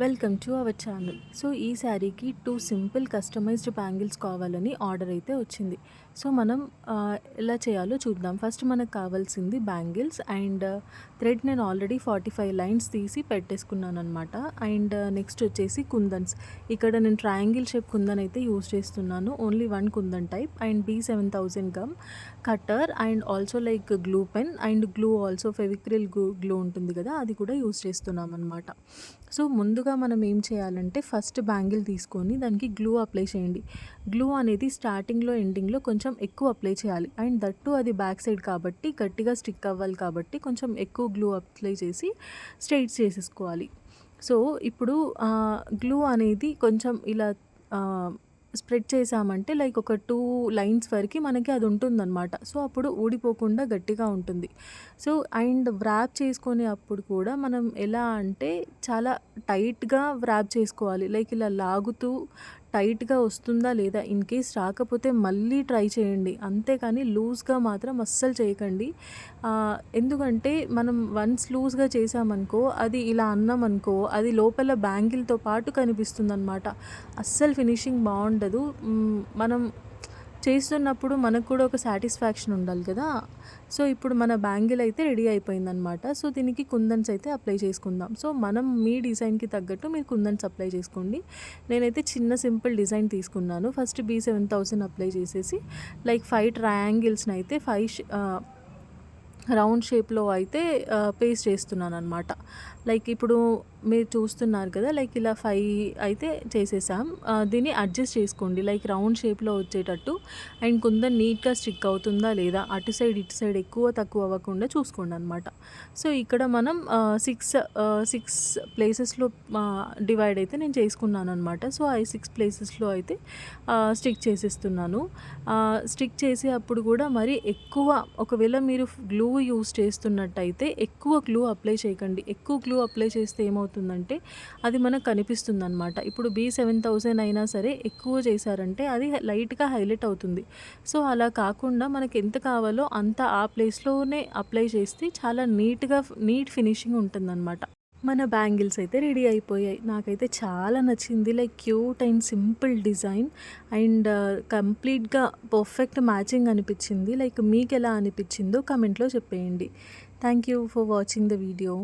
Welcome to our channel so ఈ శారీకి two simple customized bangles కావాలని ఆర్డర్ అయితే వచ్చింది. సో మనం ఎలా చేయాలో చూద్దాం. ఫస్ట్ మనకు కావాల్సింది బ్యాంగిల్స్ అండ్ థ్రెడ్ నేను ఆల్రెడీ ఫార్టీ ఫైవ్ లైన్స్ తీసి పెట్టేసుకున్నాను అనమాట అండ్ నెక్స్ట్ వచ్చేసి కుందన్స్. ఇక్కడ నేను ట్రయాంగిల్ షేప్ కుందన్ అయితే యూస్ చేస్తున్నాను. Only one kundan type and B seven thousand gum cutter and also like glue pen and glue also Fevicryl glue glue ఉంటుంది కదా అది కూడా యూస్ చేస్తున్నాం అనమాట సో ముందుగా మనం ఏం చేయాలంటే ఫస్ట్ బ్యాంగిల్ తీసుకొని దానికి గ్లూ అప్లై చేయండి. గ్లూ అనేది స్టార్టింగ్లో ఎండింగ్లో కొంచెం ఎక్కువ అప్లై చేయాలి. అండ్ దట్టు అది బ్యాక్ సైడ్ కాబట్టి గట్టిగా స్టిక్ అవ్వాలి కాబట్టి కొంచెం ఎక్కువ గ్లూ అప్లై చేసి స్ట్రైట్ చేసేసుకోవాలి. సో ఇప్పుడు గ్లూ అనేది కొంచెం ఇలా స్ప్రెడ్ చేసామంటే లైక్ ఒక టూ లైన్స్ వరకు మనకి అది ఉంటుందన్నమాట. సో అప్పుడు ఊడిపోకుండా గట్టిగా ఉంటుంది. సో అండ్ వ్రాప్ చేసుకునే అప్పుడు కూడా మనం ఎలా అంటే చాలా టైట్గా వ్రాప్ చేసుకోవాలి. లైక్ ఇలా లాగుతూ టైట్గా వస్తుందా లేదా ఇన్ కేస్ రాకపోతే మళ్ళీ ట్రై చేయండి. అంతేకాని లూజ్గా మాత్రం అస్సలు చేయకండి. ఎందుకంటే మనం వన్స్ లూజ్గా చేసామనుకో అది ఇలా అన్నామనుకో అది లోపల బ్యాంగిల్తో పాటు కనిపిస్తుంది అనమాట అస్సలు ఫినిషింగ్ బాగుండదు మనం చేస్తున్నప్పుడు మనకు కూడా ఒక సాటిస్ఫాక్షన్ ఉండాలి కదా. సో ఇప్పుడు మన బ్యాంగిల్ అయితే రెడీ అయిపోయిందనమాట సో దీనికి కుందన్స్ అయితే అప్లై చేసుకుందాం. సో మనం మీ డిజైన్కి తగ్గట్టు మీరు కుందన్స్ అప్లై చేసుకోండి. నేనైతే చిన్న సింపుల్ డిజైన్ తీసుకున్నాను. First B seven thousand apply చేసేసి లైక్ ఫైవ్ ట్రయాంగిల్స్ని అయితే ఫైవ్ రౌండ్ షేప్లో అయితే పేస్ట్ చేస్తున్నాను అనమాట లైక్ ఇప్పుడు మీరు చూస్తున్నారు కదా లైక్ ఇలా ఫైవ్ అయితే చేసేసాం. దీన్ని అడ్జస్ట్ చేసుకోండి. లైక్ రౌండ్ షేప్లో వచ్చేటట్టు అండ్ కొంత నీట్గా స్టిక్ అవుతుందా లేదా అటు సైడ్ ఇటు సైడ్ ఎక్కువ తక్కువ అవ్వకుండా చూసుకోండి అనమాట సో ఇక్కడ మనం సిక్స్ సిక్స్ ప్లేసెస్లో డివైడ్ అయితే నేను చేసుకున్నాను అనమాట సో ఆ సిక్స్ ప్లేసెస్లో అయితే స్టిక్ చేసేస్తున్నాను. స్టిక్ చేసే అప్పుడు కూడా మరి ఎక్కువ ఒకవేళ మీరు గ్లూ గ్లూ యూస్ చేస్తున్నట్టయితే ఎక్కువ గ్లూ అప్లై చేయకండి. ఎక్కువ గ్లూ అప్లై చేస్తే ఏమవుతుందంటే అది మనకు కనిపిస్తుంది అనమాట ఇప్పుడు బీ సెవెన్ థౌజండ్ అయినా సరే ఎక్కువ చేశారంటే అది లైట్గా హైలైట్ అవుతుంది. సో అలా కాకుండా మనకి ఎంత కావాలో అంత ఆ ప్లేస్లోనే అప్లై చేస్తే చాలా నీట్గా నీట్ ఫినిషింగ్ ఉంటుందన్నమాట. మన బ్యాంగిల్స్ అయితే రెడీ అయిపోయాయి. నాకైతే చాలా నచ్చింది. Like cute and simple design and కంప్లీట్గా పర్ఫెక్ట్ మ్యాచింగ్ అనిపించింది. లైక్ మీకు ఎలా అనిపించిందో కమెంట్లో చెప్పేయండి. Thank you for watching the video.